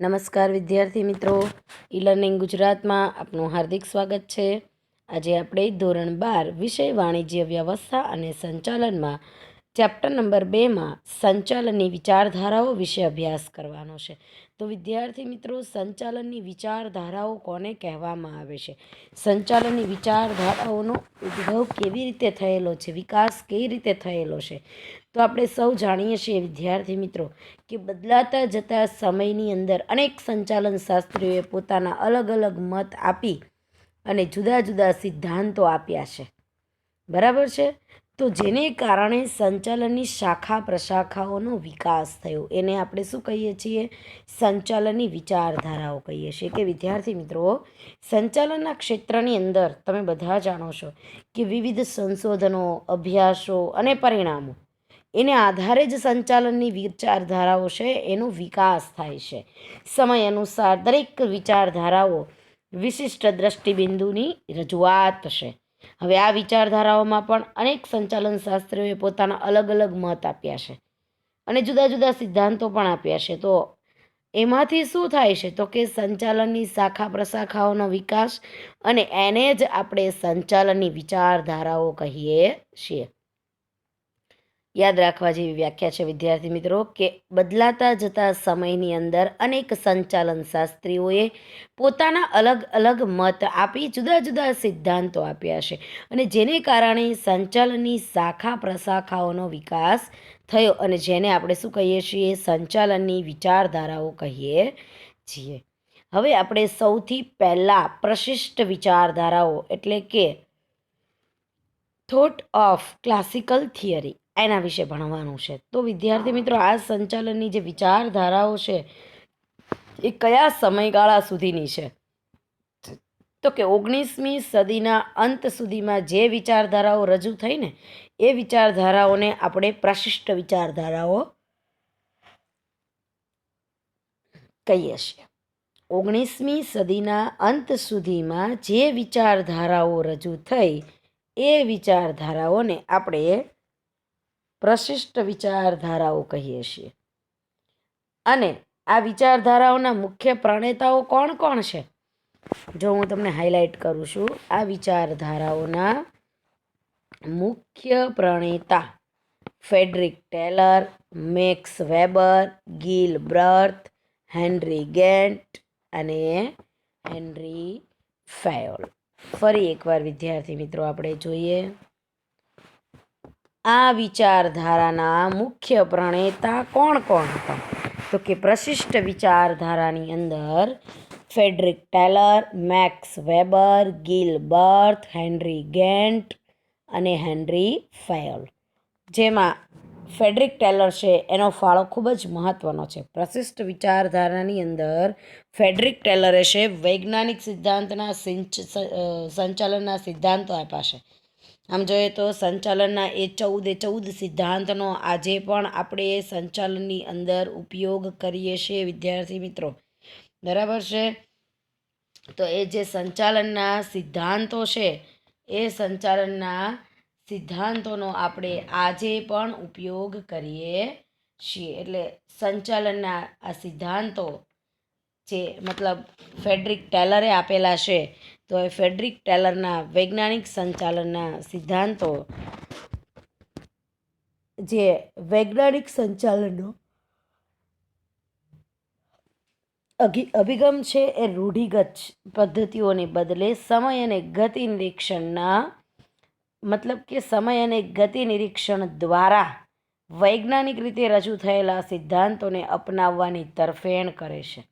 નમસ્કાર વિદ્યાર્થી મિત્રો. ઈ લર્નિંગ ગુજરાતમાં આપનું હાર્દિક સ્વાગત છે. આજે આપણે ધોરણ બાર વિષય વાણિજ્ય વ્યવસ્થા અને સંચાલનમાં ચેપ્ટર નંબર બેમાં સંચાલનની વિચારધારાઓ વિશે અભ્યાસ કરવાનો છે. તો વિદ્યાર્થી મિત્રો, સંચાલનની વિચારધારાઓ કોને કહેવામાં આવે છે? સંચાલનની વિચારધારાઓનો ઉદ્ભવ કેવી રીતે થયેલો છે? વિકાસ કેવી રીતે થયેલો છે? તો આપણે સૌ જાણીએ છીએ, વિદ્યાર્થી મિત્રો, કે બદલાતા જતા સમયની અંદર અનેક સંચાલન શાસ્ત્રીઓએ પોતાના અલગ અલગ મત આપી અને જુદા જુદા સિદ્ધાંતો આપ્યા છે. બરાબર છે? તો જેને કારણે સંચાલનની શાખા પ્રશાખાઓનો વિકાસ થયો. એને આપણે શું કહીએ છીએ? સંચાલનની વિચારધારાઓ કહીએ છીએ. કે વિદ્યાર્થી મિત્રો, સંચાલનના ક્ષેત્રની અંદર તમે બધા જાણો છો કે વિવિધ સંશોધનો, અભ્યાસો અને પરિણામો એને આધારે જ સંચાલનની વિચારધારાઓ છે, એનો વિકાસ થાય છે. સમય અનુસાર દરેક વિચારધારાઓ વિશિષ્ટ દ્રષ્ટિબિંદુની રજૂઆત છે. હવે આ વિચારધારાઓમાં પણ અનેક સંચાલન શાસ્ત્રીઓએ પોતાના અલગ અલગ મત આપ્યા છે અને જુદા જુદા સિદ્ધાંતો પણ આપ્યા છે. તો એમાંથી શું થાય છે? તો કે સંચાલનની શાખા પ્રશાખાઓનો વિકાસ અને એને જ આપણે સંચાલનની વિચારધારાઓ કહીએ છીએ. યાદ રાખવા જેવી વ્યાખ્યા છે, વિદ્યાર્થી મિત્રો, કે બદલાતા જતા સમયની અંદર અનેક સંચાલન શાસ્ત્રીઓએ પોતાના અલગ અલગ મત આપી જુદા જુદા સિદ્ધાંતો આપ્યા છે અને જેને કારણે સંચાલનની શાખા પ્રશાખાઓનો વિકાસ થયો અને જેને આપણે શું કહીએ છીએ? સંચાલનની વિચારધારાઓ કહીએ છીએ. હવે આપણે સૌથી પહેલાં પ્રશિષ્ટ વિચારધારાઓ એટલે કે થોટ ઓફ ક્લાસિકલ થિયરી એના વિશે ભણવાનું છે. તો વિદ્યાર્થી મિત્રો, આ સંચાલનની જે વિચારધારાઓ છે, એ કયા સમયગાળા સુધીની છે? તો કે ઓગણીસમી સદીના અંત સુધીમાં જે વિચારધારાઓ રજૂ થઈ ને, એ વિચારધારાઓને આપણે પ્રશિષ્ટ વિચારધારાઓ કહીએ છીએ. ઓગણીસમી સદીના અંત સુધીમાં જે વિચારધારાઓ રજૂ થઈ, એ વિચારધારાઓને આપણે પ્રશિષ્ટ વિચારધારાઓ કહીએ છીએ. અને આ વિચારધારાઓના મુખ્ય પ્રણેતાઓ કોણ કોણ છે? જો હું તમને હાઇલાઇટ કરું છું, આ વિચારધારાઓના મુખ્ય પ્રણેતા Frederick Taylor, Max Weber, Gilbreth, Henry Gantt અને હેનરી ફેયોલ. ફરી એકવાર વિદ્યાર્થી મિત્રો, આપણે જોઈએ આ વિચારધારાના મુખ્ય પ્રણેતા કોણ કોણ હતા? તો કે પ્રશિષ્ટ વિચારધારાની અંદર Frederick Taylor, Max Weber Gilbreth Henry Gantt અને હેનરી ફેયલ. જેમાં ફેડરિક ટેલર છે, એનો ફાળો ખૂબ જ મહત્ત્વનો છે. પ્રશિષ્ટ વિચારધારાની અંદર ફેડરિક ટેલરે છે, વૈજ્ઞાનિક સિદ્ધાંતના સંચાલનના સિદ્ધાંતો આપ્યા છે. આમ જોઈએ તો સંચાલનના એ ચૌદે ચૌદ સિદ્ધાંતનો આજે પણ આપણે સંચાલનની અંદર ઉપયોગ કરીએ છીએ, વિદ્યાર્થી મિત્રો. બરાબર છે? તો એ જે સંચાલનના સિદ્ધાંતો છે, એ સંચાલનના સિદ્ધાંતોનો આપણે આજે પણ ઉપયોગ કરીએ છીએ. એટલે સંચાલનના આ સિદ્ધાંતો જે મતલબ ફેડરિક ટેલરે આપેલા છે તો એ ફેડરિક ટેલરના વૈજ્ઞાનિક સંચાલનના સિદ્ધાંતો જે વૈજ્ઞાનિક સંચાલનનો અભિગમ છે એ રૂઢિગત પદ્ધતિઓને બદલે સમય અને ગતિ નિરીક્ષણના મતલબ કે સમય અને ગતિ નિરીક્ષણ દ્વારા વૈજ્ઞાનિક રીતે રજૂ થયેલા સિદ્ધાંતોને અપનાવવાની તરફેણ કરે છે.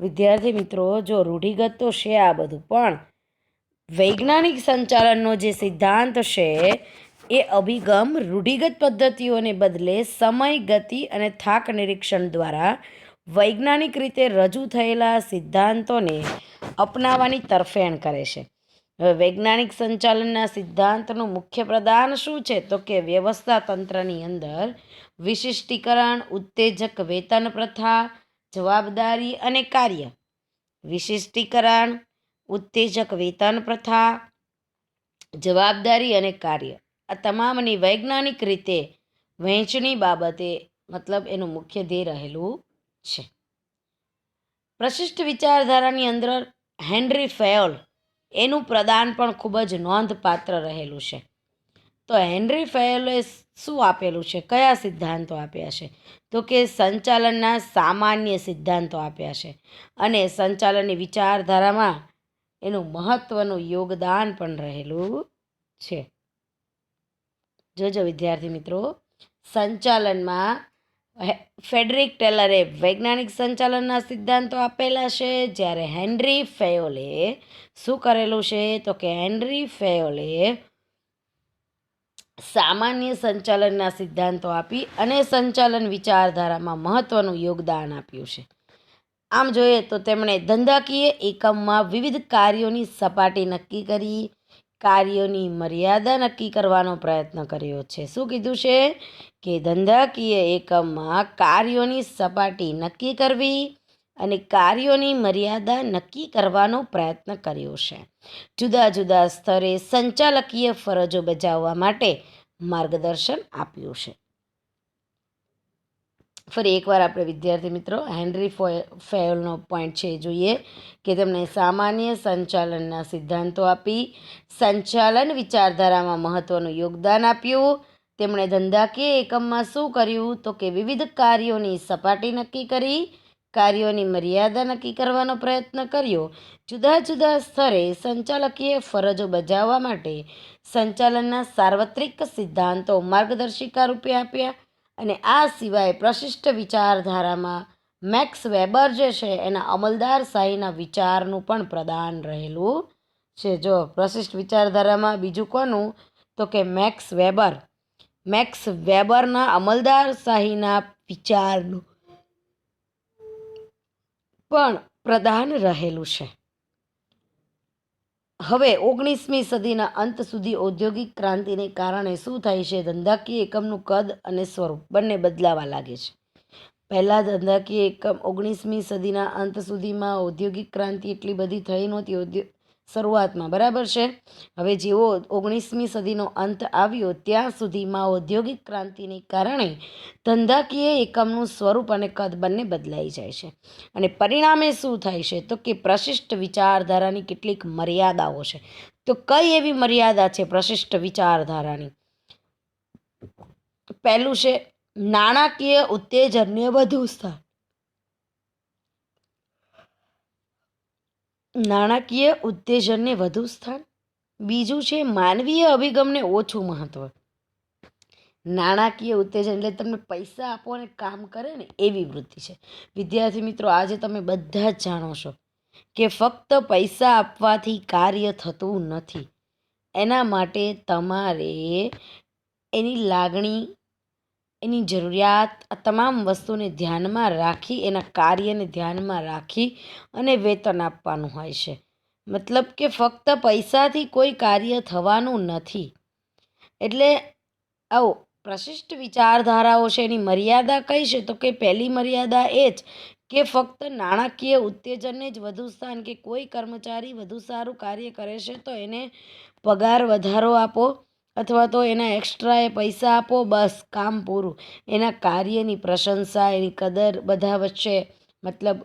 વિદ્યાર્થી મિત્રો, જો રૂઢિગત તો છે આ બધું, પણ વૈજ્ઞાનિક સંચાલનનો જે સિદ્ધાંત છે, એ અભિગમ રૂઢિગત પદ્ધતિઓને બદલે સમય, ગતિ અને થાક નિરીક્ષણ દ્વારા વૈજ્ઞાનિક રીતે રજૂ થયેલા સિદ્ધાંતોને અપનાવવાની તરફેણ કરે છે. હવે વૈજ્ઞાનિક સંચાલનના સિદ્ધાંતનું મુખ્ય પ્રદાન શું છે? તો કે વ્યવસ્થા તંત્રની અંદર વિશિષ્ટીકરણ, ઉત્તેજક વેતન પ્રથા જવાબદારી અને કાર્ય. વિશિષ્ટીકરણ, ઉત્તેજક વેતન પ્રથા, જવાબદારી અને કાર્ય. આ તમામની વૈજ્ઞાનિક રીતે વહેંચણી બાબતે મતલબ એનું મુખ્ય ધ્યેય રહેલું છે. પ્રશિષ્ટ વિચારધારાની અંદર હેનરી ફેયોલ એનું પ્રદાન પણ ખૂબ જ નોંધપાત્ર રહેલું છે. તો હેનરી ફેયોલે શું આપેલું છે? કયા સિદ્ધાંતો આપ્યા છે? તો કે સંચાલનના સામાન્ય સિદ્ધાંતો આપ્યા છે. અને સંચાલનની વિચારધારામાં એનું મહત્ત્વનું યોગદાન પણ રહેલું છે. જોજો વિદ્યાર્થી મિત્રો, સંચાલનમાં ફેડરિક ટેલરે વૈજ્ઞાનિક સંચાલનના સિદ્ધાંતો આપેલા છે. જ્યારે હેનરી ફેયોલે શું કરેલું છે? તો કે હેનરી ફેયોલે સામાન્ય સંચાલનના સિદ્ધાંતો આપી અને સંચાલન વિચારધારામાં મહત્ત્વનું યોગદાન આપ્યું છે. આમ જોઈએ તો તેમણે ધંધાકીય એકમમાં વિવિધ કાર્યોની સપાટી નક્કી કરી, કાર્યોની મર્યાદા નક્કી કરવાનો પ્રયત્ન કર્યો છે. શું કીધું છે? કે ધંધાકીય એકમમાં કાર્યોની સપાટી નક્કી કરવી અને કાર્યોની મર્યાદા નક્કી કરવાનો પ્રયત્ન કર્યો છે. જુદા જુદા સ્તરે સંચાલકીય ફરજો બજાવવા માટે માર્ગદર્શન આપ્યું છે. ફરી એકવાર આપણે વિદ્યાર્થી મિત્રો, હેનરી ફોય, ફેયોલનો પોઈન્ટ છે જોઈએ કે તેમણે સામાન્ય સંચાલનના સિદ્ધાંતો આપી, સંચાલન વિચારધારામાં મહત્ત્વનું યોગદાન આપ્યું, તેમણે ધંધાકીય એકમમાં શું કર્યું તો કે વિવિધ કાર્યોની સપાટી નક્કી કરી કાર્યોની મર્યાદા નક્કી કરવાનો પ્રયત્ન કર્યો. જુદા જુદા સ્તરે સંચાલકીય ફરજો બજાવવા માટે સંચાલનના સાર્વત્રિક સિદ્ધાંતો માર્ગદર્શિકા રૂપે આપ્યા અને આ સિવાય પ્રશિષ્ટ વિચારધારામાં મેક્સ વેબર જે છે એના અમલદાર શાહીના વિચારનું પણ પ્રદાન રહેલું છે. જો પ્રશિષ્ટ વિચારધારામાં બીજું કોનું? તો કે મેક્સ વેબર. મેક્સ વેબરના અમલદાર શાહીના વિચારનું. પણ પ્રદાન રહેલું છે. હવે ઓગણીસમી સદીના અંત સુધી ઔદ્યોગિક ક્રાંતિને કારણે શું થાય છે? ધંધાકીય એકમનું કદ અને સ્વરૂપ બંને બદલાવા લાગે છે. પહેલાં ધંધાકીય એકમ ઓગણીસમી સદીના અંત સુધીમાં ઔદ્યોગિક ક્રાંતિ એટલી બધી થઈ નહોતી. ઔદ્યો શરૂઆતમાં, બરાબર છે? હવે જેવો ઓગણીસમી સદીનો અંત આવ્યો, ત્યાં સુધીમાં ઔદ્યોગિક ક્રાંતિને કારણે ધંધાકીય એકમનું સ્વરૂપ અને કદ બંને બદલાઈ જાય છે. અને પરિણામે શું થાય છે? તો કે પ્રશિષ્ટ વિચારધારાની કેટલીક મર્યાદાઓ છે. તો કઈ એવી મર્યાદા છે પ્રશિષ્ટ વિચારધારાની? પહેલું છે, નાણાકીય ઉત્તેજનને વધુ સ્થાન. નાણાકીય ઉત્તેજનને વધુ સ્થાન. બીજું છે માનવીય અભિગમને ઓછું મહત્ત્વ નાણાકીય ઉત્તેજન એટલે તમને પૈસા આપો અને કામ કરે ને એવી વૃત્તિ છે. વિદ્યાર્થી મિત્રો, આજે તમે બધા જ જાણો છો કે ફક્ત પૈસા આપવાથી કાર્ય થતું નથી. એના માટે તમારે એની લાગણી એની જરૂરિયાત આ તમામ વસ્તુને ધ્યાનમાં રાખી, એના કાર્યને ધ્યાનમાં રાખી અને વેતન આપવાનું હોય છે. મતલબ કે ફક્ત પૈસાથી કોઈ કાર્ય થવાનું નથી. એટલે આવો પ્રશિષ્ટ વિચારધારાઓ છે, એની મર્યાદા કઈ છે? તો કે પહેલી મર્યાદા એ જ કે ફક્ત નાણાકીય ઉત્તેજનને જ વધુ સ્થાન કે કોઈ કર્મચારી વધુ સારું કાર્ય કરે છે, તો એને પગાર વધારો આપો. અથવા તો એના એક્સ્ટ્રા એ પૈસા આપો, બસ, કામ પૂરું. એના કાર્યની પ્રશંસા, એની કદર બધા વચ્ચે, મતલબ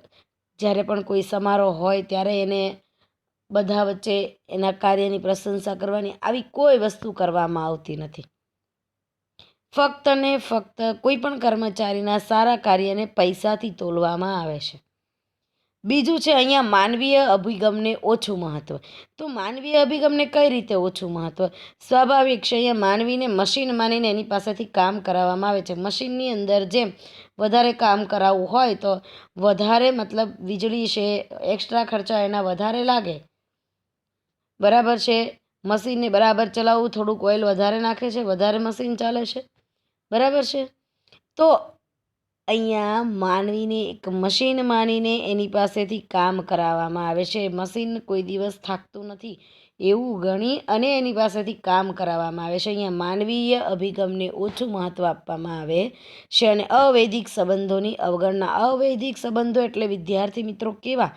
જ્યારે પણ કોઈ સમારોહ હોય ત્યારે એને બધા વચ્ચે એના કાર્યની પ્રશંસા કરવાની, આવી કોઈ વસ્તુ કરવામાં આવતી નથી. ફક્ત ને ફક્ત કોઈ પણ કર્મચારીના સારા કાર્યને પૈસાથી તોલવામાં આવે છે. બીજું છે અહીંયા માનવીય અભિગમને ઓછું મહત્ત્વ તો માનવીય અભિગમને કઈ રીતે ઓછું મહત્ત્વ સ્વાભાવિક છે, અહીંયા માનવીને મશીન માનીને એની પાસેથી કામ કરાવવામાં આવે છે. મશીનની અંદર જેમ વધારે કામ કરાવવું હોય તો વધારે મતલબ વીજળી છે, એક્સ્ટ્રા ખર્ચા એના વધારે લાગે. બરાબર છે? મશીનને બરાબર ચલાવવું થોડુંક ઓઇલ વધારે નાખે છે, વધારે મશીન ચાલે છે. બરાબર છે? તો અહીંયા માનવીને, એક મશીન માનીને એની પાસેથી કામ કરાવવામાં આવે છે. મશીન કોઈ દિવસ થાકતું નથી એવું ગણી અને એની પાસેથી કામ કરાવવામાં આવે છે. અહીંયા માનવીય અભિગમને ઓછું મહત્ત્વ આપવામાં આવે છે અને અવૈદિક સંબંધોની અવગણના. અવૈદિક સંબંધો એટલે વિદ્યાર્થી મિત્રો કેવા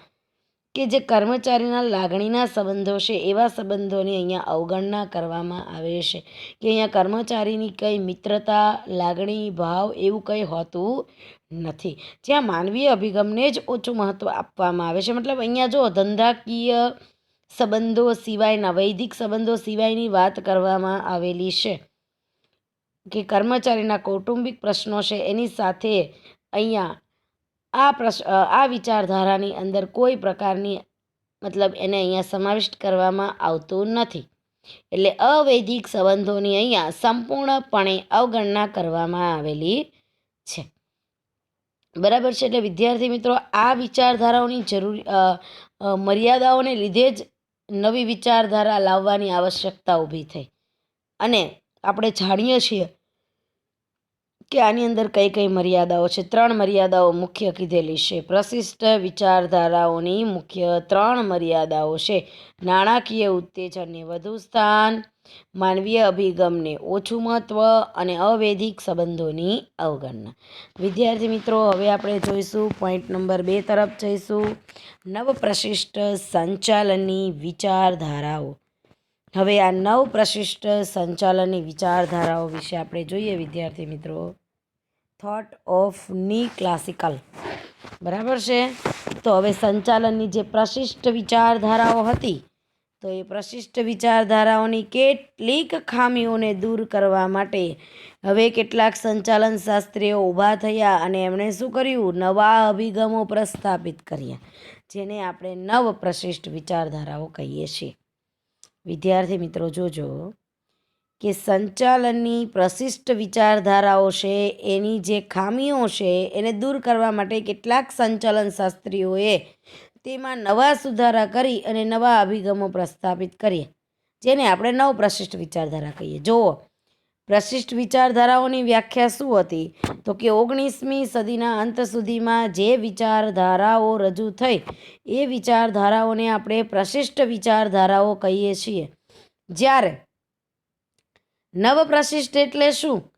કે જે કર્મચારીના લાગણીના સંબંધો છે, એવા સંબંધોની અહીંયા અવગણના કરવામાં આવે છે. કે અહીંયા કર્મચારીની કંઈ મિત્રતા, લાગણી, ભાવ એવું કંઈ હોતું નથી. જ્યાં માનવીય અભિગમને જ ઓછું મહત્ત્વ આપવામાં આવે છે. મતલબ અહીંયા જો ધંધાકીય સંબંધો સિવાયના, વૈદિક સંબંધો સિવાયની વાત કરવામાં આવેલી છે, કે કર્મચારીના કૌટુંબિક પ્રશ્નો છે, એની સાથે અહીંયા આ પ્રશ્ન આ વિચારધારાની અંદર કોઈ પ્રકારની, મતલબ એને અહીંયા સમાવિષ્ટ કરવામાં આવતું નથી. એટલે અવૈદિક સંબંધોની અહીંયા સંપૂર્ણપણે અવગણના કરવામાં આવેલી છે. બરાબર છે? એટલે વિદ્યાર્થી મિત્રો, આ વિચારધારાઓની જરૂરી મર્યાદાઓને લીધે જ નવી વિચારધારા લાવવાની આવશ્યકતા ઊભી થઈ. અને આપણે જાણીએ છીએ કે આની અંદર કઈ કઈ મર્યાદાઓ છે? ત્રણ મર્યાદાઓ મુખ્ય કીધેલી છે. પ્રશિષ્ટ વિચારધારાઓની મુખ્ય ત્રણ મર્યાદાઓ છે. નાણાકીય ઉત્તેજનને વધુ સ્થાન, માનવીય અભિગમને ઓછું મહત્ત્વ અને અવૈધિક સંબંધોની અવગણના. વિદ્યાર્થી મિત્રો, હવે આપણે જોઈશું પોઈન્ટ નંબર બે તરફ જઈશું. નવ પ્રશિષ્ટ સંચાલનની વિચારધારાઓ. હવે આ નવ પ્રશિષ્ટ સંચાલનની વિચારધારાઓ વિશે આપણે જોઈએ વિદ્યાર્થી મિત્રો. થોટ ઓફની ક્લાસિકલ બરાબર છે? તો હવે સંચાલનની જે પ્રશિષ્ટ વિચારધારાઓ હતી, તો એ પ્રશિષ્ટ વિચારધારાઓની કેટલીક ખામીઓને દૂર કરવા માટે હવે કેટલાક સંચાલન શાસ્ત્રીઓ ઊભા થયા અને એમણે શું કર્યું? નવા અભિગમો પ્રસ્થાપિત કર્યા, જેને આપણે નવ પ્રશિષ્ટ વિચારધારાઓ કહીએ છીએ. વિદ્યાર્થી મિત્રો, જોજો. કે સંચાલનની પ્રશિષ્ટ વિચારધારાઓ છે, એની જે ખામીઓ છે, એને દૂર કરવા માટે કેટલાક સંચાલન શાસ્ત્રીઓએ તેમાં નવા સુધારા કરી અને નવા અભિગમો પ્રસ્થાપિત કરીએ જેને આપણે નવ પ્રશિષ્ટ વિચારધારા કહીએ. જુઓ, પ્રશિષ્ટ વિચારધારાઓની વ્યાખ્યા શું હતી? તો કે ઓગણીસમી સદીના અંત સુધીમાં જે વિચારધારાઓ રજૂ થઈ, એ વિચારધારાઓને આપણે પ્રશિષ્ટ વિચારધારાઓ કહીએ છીએ. જ્યારે નવ પ્રશિષ્ટ એટલે શું?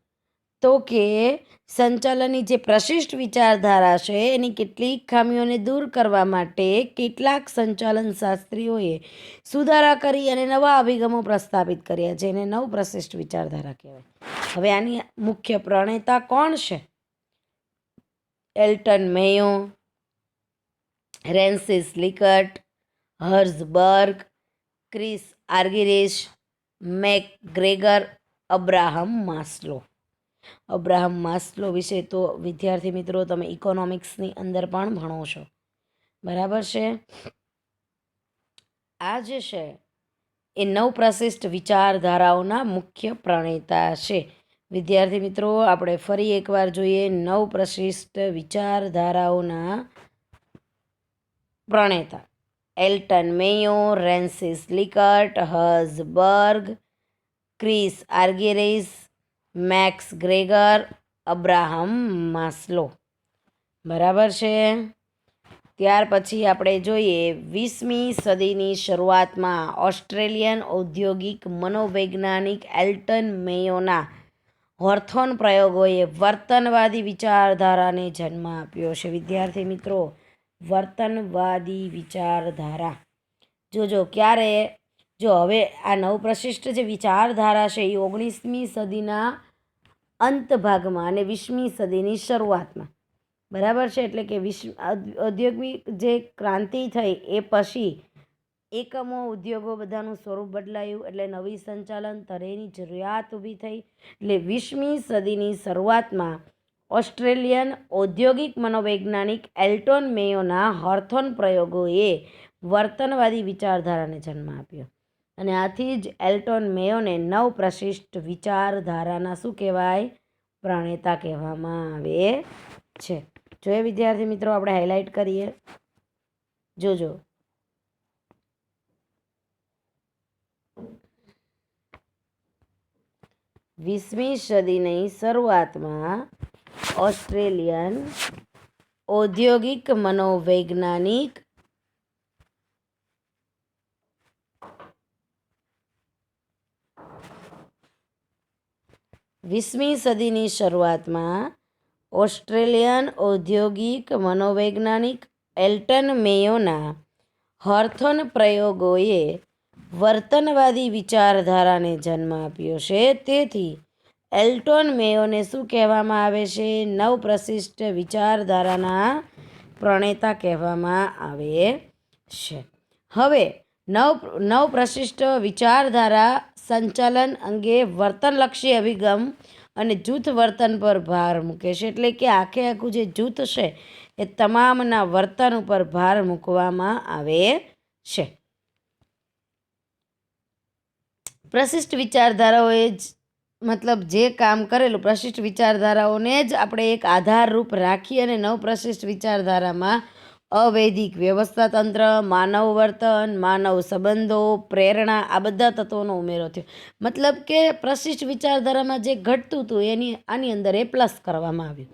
તો કે સંચાલનની જે પ્રશિષ્ટ વિચારધારા છે, એની કેટલીક ખામીઓને દૂર કરવા માટે કેટલાક સંચાલન શાસ્ત્રીઓએ સુધારા કરી અને નવા અભિગમો પ્રસ્થાપિત કર્યા, જેને નવ પ્રશિષ્ટ વિચારધારા કહેવાય. હવે આની મુખ્ય પ્રણેતા કોણ છે? Elton Mayo, Rensis Likert Herzberg, Chris Argyris McGregor Abraham Maslow. Abraham Maslow વિશે તો વિદ્યાર્થી મિત્રો તમે ઇકોનોમિક્સની અંદર પણ ભણો છો. બરાબર છે? આ જે છે, એ નવ પ્રશિષ્ટ વિચારધારાઓના મુખ્ય પ્રણેતા છે. વિદ્યાર્થી મિત્રો, આપણે ફરી એકવાર જોઈએ નવ પ્રશિષ્ટ વિચારધારાઓના પ્રણેતા. Elton Mayo, Rensis Likert Herzberg Chris Argyris, McGregor, Abraham Maslow. બરાબર છે? ત્યાર પછી આપણે જોઈએ વીસમી સદીની શરૂઆતમાં ઓસ્ટ્રેલિયન ઔદ્યોગિક મનોવૈજ્ઞાનિક એલ્ટન મેયોના હોર્થોન પ્રયોગોએ વર્તનવાદી વિચારધારાને જન્મ આપ્યો છે. વિદ્યાર્થી મિત્રો, વર્તનવાદી વિચારધારા. જોજો, ક્યારે જો હવે આ નવપ્રશિષ્ટ જે વિચારધારા છે એ ઓગણીસમી સદીના અંત ભાગમાં અને વીસમી સદીની શરૂઆતમાં. બરાબર છે? એટલે કે વિશ્વ ઔદ્યોગિક જે ક્રાંતિ થઈ એ પછી એકમો ઉદ્યોગો બધાનું સ્વરૂપ બદલાયું, એટલે નવી સંચાલન તરેની જરૂરિયાત ઊભી થઈ. એટલે વીસમી સદીની શરૂઆતમાં ઓસ્ટ્રેલિયન ઔદ્યોગિક મનોવૈજ્ઞાનિક એલ્ટોન મેયોના હોર્થોન પ્રયોગોએ વર્તનવાદી વિચારધારાને જન્મ આપ્યો. અને આથી જ એલ્ટોન મેયોને નવ પ્રશિષ્ટ વિચારધારાના શું કહેવાય? પ્રણેતા કહેવામાં આવે છે. જોઈએ વિદ્યાર્થી મિત્રો, આપણે હાઇલાઇટ કરીએ. જોજો. વીસમી સદીની શરૂઆતમાં ઓસ્ટ્રેલિયન ઔદ્યોગિક મનોવૈજ્ઞાનિક વીસમી સદીની શરૂઆતમાં ઓસ્ટ્રેલિયન ઔદ્યોગિક મનોવૈજ્ઞાનિક એલ્ટન મેયોના હોર્થોન પ્રયોગોએ વર્તનવાદી વિચારધારાને જન્મ આપ્યો છે. તેથી એલ્ટોન મેયોને શું કહેવામાં આવે છે? નવપ્રશિષ્ટ વિચારધારાના પ્રણેતા કહેવામાં આવે છે. હવે નવ નવપ્રશિષ્ટ વિચારધારા સંચાલન અંગે વર્તનલક્ષી અભિગમ અને જૂથ વર્તન પર ભાર મૂકે છે. એટલે કે આખે આખું જે જૂથ છે એ તમામના વર્તન ઉપર ભાર મૂકવામાં આવે છે. પ્રશિષ્ટ વિચારધારાઓએ જ મતલબ જે કામ કરેલું પ્રશિષ્ટ વિચારધારાઓને જ આપણે એક આધારરૂપ રાખી અને નવ પ્રશિષ્ટ વિચારધારામાં અવૈધિક વ્યવસ્થા તંત્ર, માનવ વર્તન, માનવ સંબંધો, પ્રેરણા, આ બધા તત્વોનો ઉમેરો થયો. મતલબ કે પ્રશિષ્ટ વિચારધારામાં જે ઘટતું હતું, એની, આની અંદર એ પ્લસ કરવામાં આવ્યું.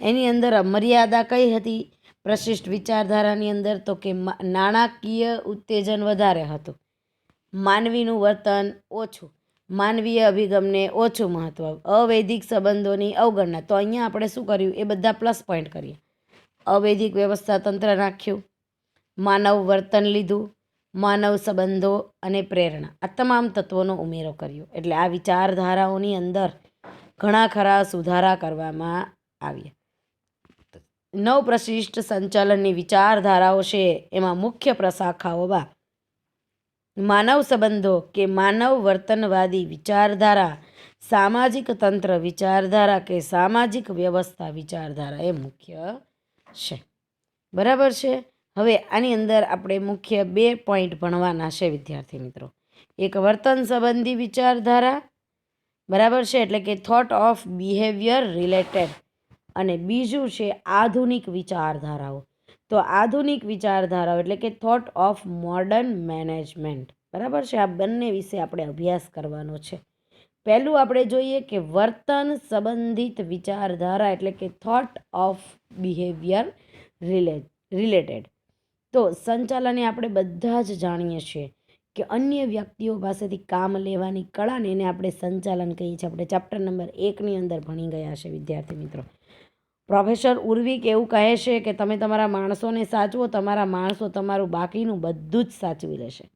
એની અંદર મર્યાદા કઈ હતી? પ્રશિષ્ટ વિચારધારાની અંદર તો કે નાણાકીય ઉત્તેજન વધારે હતું. માનવીનું વર્તન ઓછું. માનવીય અભિગમને ઓછું મહત્ત્વ અવૈદિક સંબંધોની અવગણના. તો અહીંયા આપણે શું કર્યું? એ બધા પ્લસ પોઈન્ટ કરીએ. અવૈધિક વ્યવસ્થા તંત્ર રાખ્યું માનવ વર્તન લીધું, માનવ સંબંધો અને પ્રેરણા, આ તમામ તત્વોનો ઉમેરો કર્યો. એટલે આ વિચારધારાઓની અંદર ઘણા ખરા સુધારા કરવામાં આવ્યા. નવ પ્રશિષ્ટ સંચાલનની વિચારધારાઓ છે, એમાં મુખ્ય પ્રશાખાઓમાં માનવ સંબંધો કે માનવ વર્તનવાદી વિચારધારા, સામાજિક તંત્ર વિચારધારા કે સામાજિક વ્યવસ્થા વિચારધારા એ મુખ્ય છે. બરાબર છે? હવે આની અંદર આપણે મુખ્ય બે પોઈન્ટ ભણવાના છે, વિદ્યાર્થી મિત્રો. એક વર્તન સંબંધી વિચારધારા, બરાબર છે? એટલે કે થોટ ઓફ બિહેવિયર રિલેટેડ અને બીજું છે આધુનિક વિચારધારાઓ. તો આધુનિક વિચારધારાઓ એટલે કે થોટ ઓફ મોડર્ન મેનેજમેન્ટ બરાબર છે? આ બંને વિશે આપણે અભ્યાસ કરવાનો છે. પહેલું આપણે જોઈએ કે વર્તન સંબંધિત વિચારધારા એટલે કે થોટ ઓફ બિહેવિયર રિલે, રિલેટેડ. તો સંચાલને આપણે બધા જ જાણીએ છીએ કે અન્ય વ્યક્તિઓ પાસેથી કામ લેવાની કળાને એને આપણે સંચાલન કહીએ છીએ. આપણે ચેપ્ટર નંબર એકની અંદર ભણી ગયા છે, વિદ્યાર્થી મિત્રો. પ્રોફેસર ઉર્વિક એવું કહે છે કે તમે તમારા માણસોને સાચવો, તમારા માણસો તમારું બાકીનું બધું જ સાચવી લેશે.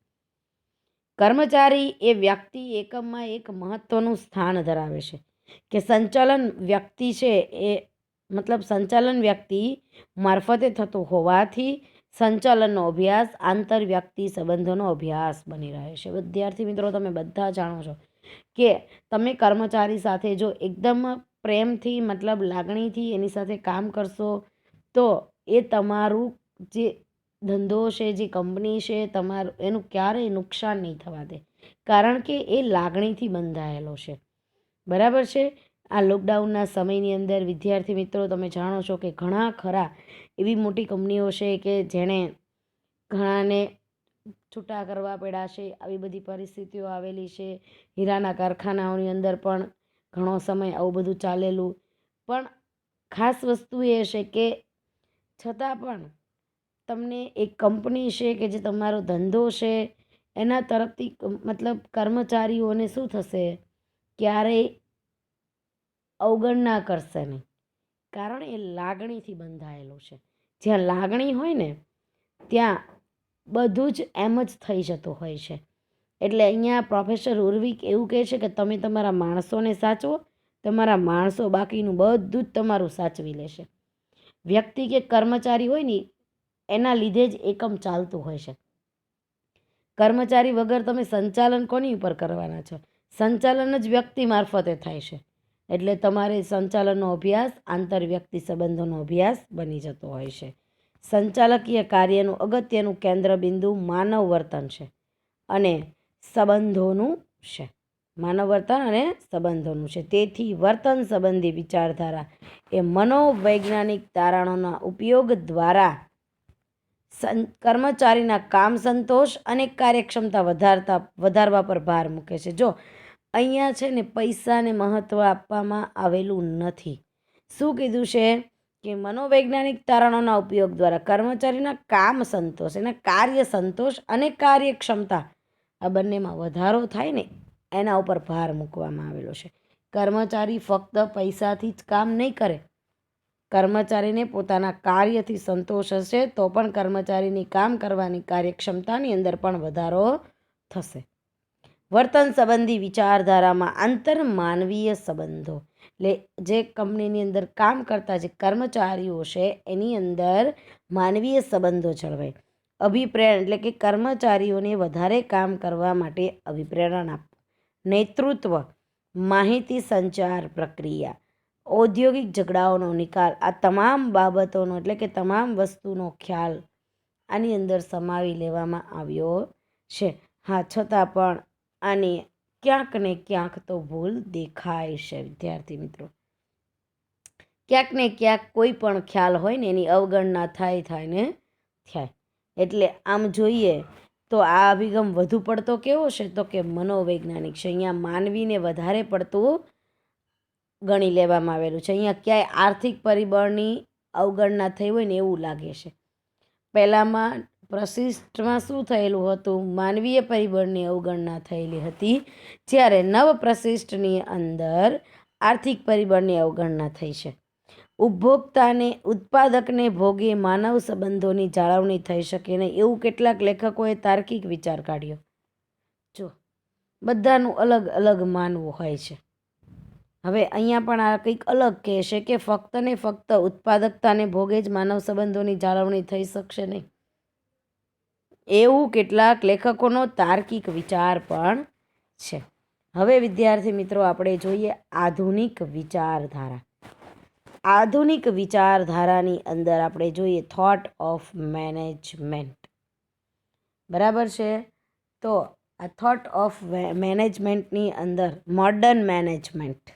કર્મચારી એ વ્યક્તિ એકમમાં એક મહત્ત્વનું સ્થાન ધરાવે છે. કે સંચાલન વ્યક્તિ છે એ મતલબ સંચાલન વ્યક્તિ મારફતે થતો હોવાથી સંચાલનનો અભ્યાસ, આંતરવ્યક્તિ સંબંધોનો અભ્યાસ બની રહે છે. વિદ્યાર્થી મિત્રો, તમે બધા જાણો છો કે તમે કર્મચારી સાથે જો એકદમ પ્રેમથી, મતલબ લાગણીથી એની સાથે કામ કરશો, તો એ તમારું જે ધંધો છે, જે કંપની છે, તમારું, એનું ક્યારેય નુકસાન નહીં થવા દે. કારણ કે એ લાગણીથી બંધાયેલો છે. બરાબર છે? આ લોકડાઉનના સમયની અંદર વિદ્યાર્થી મિત્રો, તમે જાણો છો કે ઘણા ખરા એવી મોટી કંપનીઓ છે કે જેણે ઘણાને છૂટા કરવા પડ્યા છે. આવી બધી પરિસ્થિતિઓ આવેલી છે. હીરાના કારખાનાઓની અંદર પણ ઘણો સમય આવું બધું ચાલેલું. પણ ખાસ વસ્તુ એ છે કે છતાં પણ તમને એક કંપની છે કે જે તમારો ધંધો છે, એના તરફથી મતલબ કર્મચારીઓને શું થશે? ક્યારેય અવગણના કરશે નહીં. કારણ એ લાગણીથી બંધાયેલું છે. જ્યાં લાગણી હોય ને, ત્યાં બધું જ એમ જ થઈ જતું હોય છે. એટલે અહીંયા પ્રોફેસર ઉર્વિક એવું કહે છે કે તમે તમારા માણસોને સાચવો, તમારા માણસો બાકીનું બધું જ તમારું સાચવી લેશે. વ્યક્તિ કે કર્મચારી હોય ને, એના લીધે જ એકમ ચાલતું હોય છે. કર્મચારી વગર તમે સંચાલન કોની ઉપર કરવાના છો? સંચાલન જ વ્યક્તિ મારફતે થાય છે. એટલે તમારે સંચાલનનો અભ્યાસ, આંતરવ્યક્તિ સંબંધોનો અભ્યાસ બની જતો હોય છે. સંચાલકીય કાર્યનું અગત્યનું કેન્દ્રબિંદુ માનવ વર્તન છે અને સંબંધોનું છે. માનવ વર્તન અને સંબંધોનું છે. તેથી વર્તન સંબંધી વિચારધારા એ મનોવૈજ્ઞાનિક તારણોના ઉપયોગ દ્વારા કર્મચારીના કામ સંતોષ અને કાર્યક્ષમતા વધારતા, વધારવા પર ભાર મૂકે છે. જો અહીંયા છે ને પૈસાને મહત્ત્વ આપવામાં આવેલું નથી. શું કીધું છે? કે મનોવૈજ્ઞાનિક તારણોના ઉપયોગ દ્વારા કર્મચારીના કામ સંતોષ, એના કાર્ય સંતોષ અને કાર્યક્ષમતા આ બંનેમાં વધારો થાય ને એના ઉપર ભાર મૂકવામાં આવેલો છે. કર્મચારી ફક્ત પૈસાથી જ કામ નહીં કરે. કર્મચારીને પોતાના કાર્યથી સંતોષ હશે તો પણ કર્મચારીની કામ કરવાની કાર્યક્ષમતાની અંદર પણ વધારો થશે. વર્તન સંબંધી વિચારધારામાં આંતર માનવીય સંબંધો. એટલે જે કંપનીની અંદર કામ કરતા જે કર્મચારીઓ છે, એની અંદર માનવીય સંબંધો જળવાય. અભિપ્રેરણ એટલે કે કર્મચારીઓને વધારે કામ કરવા માટે અભિપ્રેરણ આપવું. નેતૃત્વ, માહિતી સંચાર પ્રક્રિયા, ઔદ્યોગિક ઝઘડાઓનો નિકાલ, આ તમામ બાબતોનો એટલે કે તમામ વસ્તુનો ખ્યાલ આની અંદર સમાવી લેવામાં આવ્યો છે. હા, છતાં પણ આની ક્યાંક ને ક્યાંક તો ભૂલ દેખાય છે, વિદ્યાર્થી મિત્રો. ક્યાંક ને ક્યાંક કોઈ પણ ખ્યાલ હોય ને એની અવગણના થાય થાય ને થાય. એટલે આમ જોઈએ તો આ અભિગમ વધુ પડતો કેવો છે? તો કે મનોવૈજ્ઞાનિક છે. અહીંયા માનવીને વધારે પડતું ગણી લેવામાં આવેલું છે. અહીંયા ક્યાંય આર્થિક પરિબળની અવગણના થઈ હોય ને એવું લાગે છે. પહેલાંમાં પ્રશિષ્ટમાં શું થયેલું હતું? માનવીય પરિબળની અવગણના થયેલી હતી. જ્યારે નવ પ્રશિષ્ટની અંદર આર્થિક પરિબળની અવગણના થઈ છે. ઉપભોક્તાને, ઉત્પાદકને ભોગે માનવ સંબંધોની જાળવણી થઈ શકે નહીં એવું કેટલાક લેખકોએ તાર્કિક વિચાર કાઢ્યો. જો, બધાનું અલગ અલગ માનવું હોય છે. હવે અહીંયા પણ આ કંઈક અલગ કહેશે કે ફક્ત ને ફક્ત ઉત્પાદકતાને ભોગે જ માનવ સંબંધોની જાળવણી થઈ શકશે નહીં. એવું કેટલાક લેખકોનો તાર્કિક વિચાર પણ છે. હવે વિદ્યાર્થી મિત્રો, આપણે જોઈએ આધુનિક વિચારધારા. આધુનિક વિચારધારાની અંદર આપણે જોઈએ થોટ ઓફ મેનેજમેન્ટ બરાબર છે? તો આ થોટ ઓફ મેનેજમેન્ટની અંદર મોડર્ન મેનેજમેન્ટ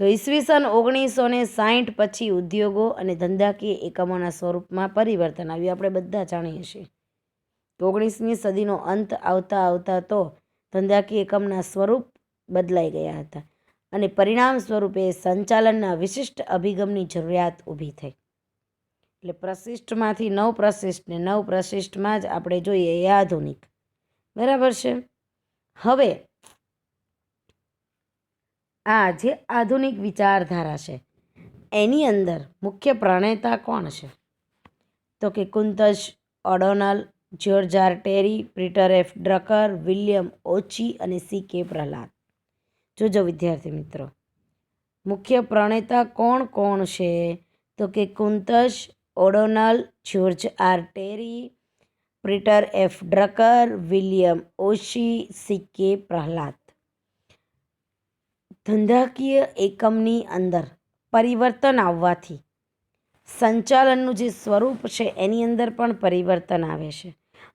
તો ઈસવીસન ઓગણીસો ને સાહીઠ પછી ઉદ્યોગો અને ધંધાકીય એકમોના સ્વરૂપમાં પરિવર્તન આવ્યું. આપણે બધા જાણીએ છીએ. તો ઓગણીસમી સદીનો અંત આવતા આવતા તો ધંધાકીય એકમના સ્વરૂપ બદલાઈ ગયા હતા અને પરિણામ સ્વરૂપે સંચાલનના વિશિષ્ટ અભિગમની જરૂરિયાત ઊભી થઈ. એટલે પ્રશિષ્ટમાંથી નવ પ્રશિષ્ટ ને નવ પ્રશિષ્ટમાં જ આપણે જોઈએ એ આધુનિક. બરાબર છે? હવે આ જે આધુનિક વિચારધારા છે, એની અંદર મુખ્ય પ્રણેતા કોણ છે? તો કે Koontz, O'Donnell George R Terry, Peter F Drucker, William Ouchi અને સી કે પ્રહલાદ. જોજો વિદ્યાર્થી મિત્રો, મુખ્ય પ્રણેતા કોણ કોણ છે? તો કે Koontz, O'Donnell George R Terry Peter F Drucker, William Ouchi C K Prahalad. ધંધાકીય એકમની અંદર પરિવર્તન આવવાથી સંચાલનનું જે સ્વરૂપ છે, એની અંદર પણ પરિવર્તન આવે છે.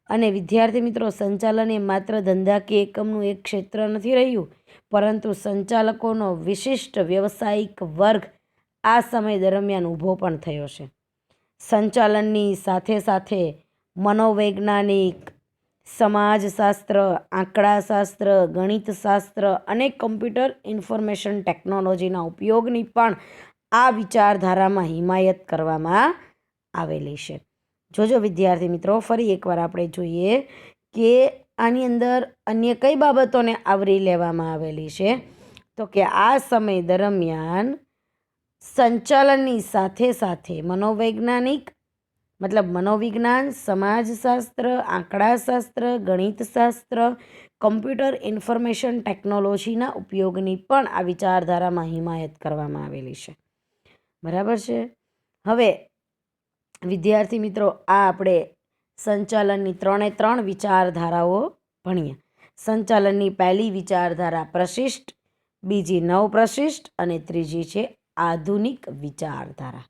અને વિદ્યાર્થી મિત્રો, સંચાલન એ માત્ર ધંધાકીય એકમનું એક ક્ષેત્ર નથી રહ્યું, પરંતુ સંચાલકોનો વિશિષ્ટ વ્યવસાયિક વર્ગ આ સમય દરમિયાન ઊભો પણ થયો છે. સંચાલનની સાથે સાથે મનોવૈજ્ઞાનિક સમાજશાસ્ત્ર, આંકડાશાસ્ત્ર, ગણિતશાસ્ત્ર અને કમ્પ્યુટર ઇન્ફોર્મેશન ટેકનોલોજીના ઉપયોગની પણ આ વિચારધારામાં હિમાયત કરવામાં આવેલી છે. જોજો વિદ્યાર્થી મિત્રો, ફરી એકવાર આપણે જોઈએ કે આની અંદર અન્ય કઈ બાબતોને આવરી લેવામાં આવેલી છે. તો કે આ સમય દરમિયાન સંચાલનની સાથે સાથે મનોવૈજ્ઞાનિક મતલબ મનોવિજ્ઞાન, સમાજશાસ્ત્ર, આંકડાશાસ્ત્ર, ગણિતશાસ્ત્ર, કમ્પ્યુટર ઇન્ફોર્મેશન ટેકનોલોજીના ઉપયોગની પણ આ વિચારધારામાં હિમાયત કરવામાં આવેલી છે. બરાબર છે? હવે, વિદ્યાર્થી મિત્રો, આ આપણે સંચાલનની ત્રણે ત્રણ વિચારધારાઓ ભણીએ. સંચાલનની પહેલી વિચારધારા પ્રશિષ્ટ, બીજી નવ પ્રશિષ્ટ અને ત્રીજી છે આધુનિક વિચારધારા.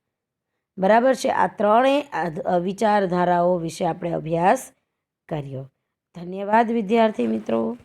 બરાબર છે? આ ત્રણેય વિચારધારાઓ વિશે આપણે અભ્યાસ કર્યો. ધન્યવાદ વિદ્યાર્થી મિત્રો.